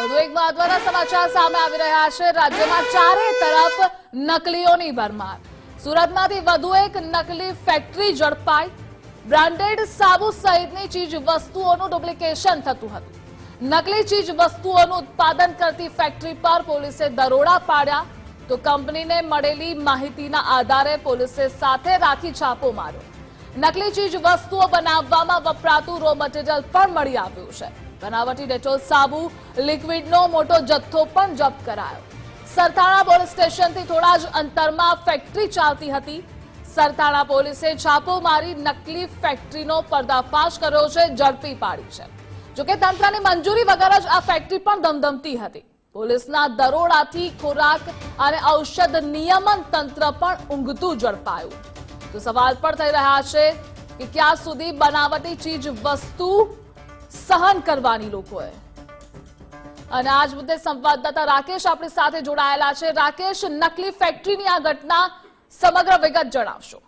વધુ એક મહત્વના સમાચાર સામે આવી રહ્યા છે. રાજ્યમાં ચારે તરફ નકલીઓની ભરમાર. સુરતમાંથી વધુ એક નકલી ફેક્ટરી ઝડપાઈ. બ્રાન્ડેડ સાબુ સહિતની ચીજ વસ્તુઓનું ડુપ્લિકેશન થતું હતું. નકલી ચીજ વસ્તુઓનું ઉત્પાદન કરતી ફેક્ટરી પર પોલીસે દરોડા પાડ્યા. તો કંપનીને મળેલી માહિતીના આધારે પોલીસે સાથે રાખી છાપો માર્યો. નકલી ચીજ વસ્તુઓ બનાવવામાં વપરાતું રો મટીરિયલ પણ મળી આવ્યું છે. બનાવટી ડેટોલ સાબુ, લિક્વિડનો મોટો જથ્થો પણ જપ્ત કરાયો. સરથાણા પોલીસ સ્ટેશનથી થોડા જ અંતરમાં ફેક્ટરી ચાલતી હતી. સરથાણા પોલીસે છાપો મારી નકલી ફેક્ટરીનો પર્દાફાશ કર્યો છે, ઝડપી પાડી છે. જોકે તંત્રની મંજૂરી વગર જ આ ફેક્ટરી પણ ધમધમતી હતી. પોલીસના દરોડાથી ખોરાક અને ઔષધ નિયમન તંત્ર પણ ઊંઘતું ઝડપાયું. તો સવાલ પણ થઈ રહ્યા છે કે ક્યાં સુધી બનાવટી ચીજ વસ્તુ સહન કરવાની લોકોએ. અને આજ મુદ્દે સંવાદદાતા રાકેશ આપણી સાથે જોડાયેલા છે. રાકેશ, નકલી ફેક્ટરીની આ ઘટના સમગ્ર વિગત જણાવશો.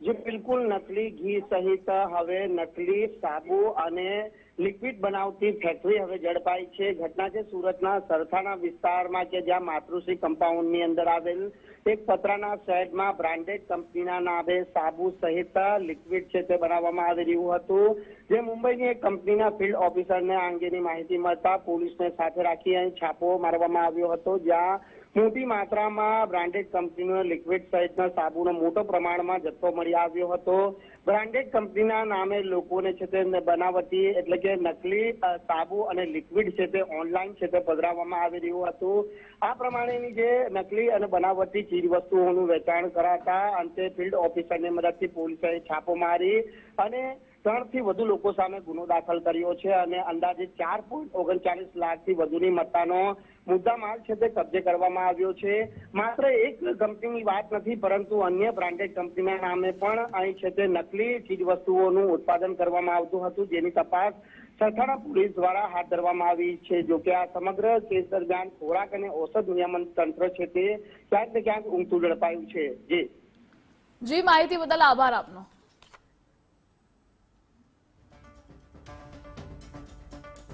જે, બિલકુલ નકલી ઘી સહિત હવે નકલી સાબુ અને લિક્વિડ બનાવતી ફેક્ટરી હવે ઝડપાઈ છે. ઘટના છે સુરતના સરથાણા વિસ્તારમાં કે જ્યાં માતૃશ્રી કમ્પાઉન્ડની અંદર આવેલ એક પતરાના શેડમાં બ્રાન્ડેડ કંપનીના નામે સાબુ સહિત લિક્વિડ છે તે બનાવવામાં આવી રહ્યું હતું. જે મુંબઈની એક કંપનીના ફિલ્ડ ઓફિસરને આ અંગેની માહિતી મળતા પોલીસને સાથે રાખી અહીં છાપો મારવામાં આવ્યો હતો, જ્યાં મોટી માત્રામાં બ્રાન્ડેડ કંપનીનો લિક્વિડ સહિતના સાબુનો મોટો પ્રમાણમાં જથ્થો મળી આવ્યો હતો. બ્રાન્ડેડ કંપનીના નામે લોકોને છે તે બનાવટી એટલે કે નકલી સાબુ અને લિક્વિડ છે તે ઓનલાઈન છે તે પધરાવવામાં આવી રહ્યું હતું. આ પ્રમાણેની જે નકલી અને બનાવટી ચીજ વસ્તુઓનું વેચાણ કરાતા અંતે ફિલ્ડ ઓફિસરની મદદથી પોલીસે છાપો મારી અને ત્રણથી વધુ લોકો સામે ગુનો દાખલ કર્યો છે અને અંદાજે ચાર પોઈન્ટ ઓગણચાલીસ લાખથી વધુની મત્તાનો મુદ્દા માલ છે તે કબજે કરવામાં આવ્યો છે. માત્ર એક કંપનીની વાત નથી, પરંતુ અન્ય બ્રાન્ડેડ કંપનીના નામે પણ અહીં છે તે નકલી ચીજ વસ્તુઓનું ઉત્પાદન કરવામાં આવતું હતું, જેની તપાસ સરથાણા પોલીસ દ્વારા હાથ ધરવામાં આવી છે. જો કે આ સમગ્ર કેસ દરમિયાન ખોરાક અને ઔષધ નિયમન તંત્ર છે તે ક્યાંક ને ક્યાંક ઊંઘતું ઝડપાયું છે. જી. જી, માહિતી બદલ આભાર આપનો.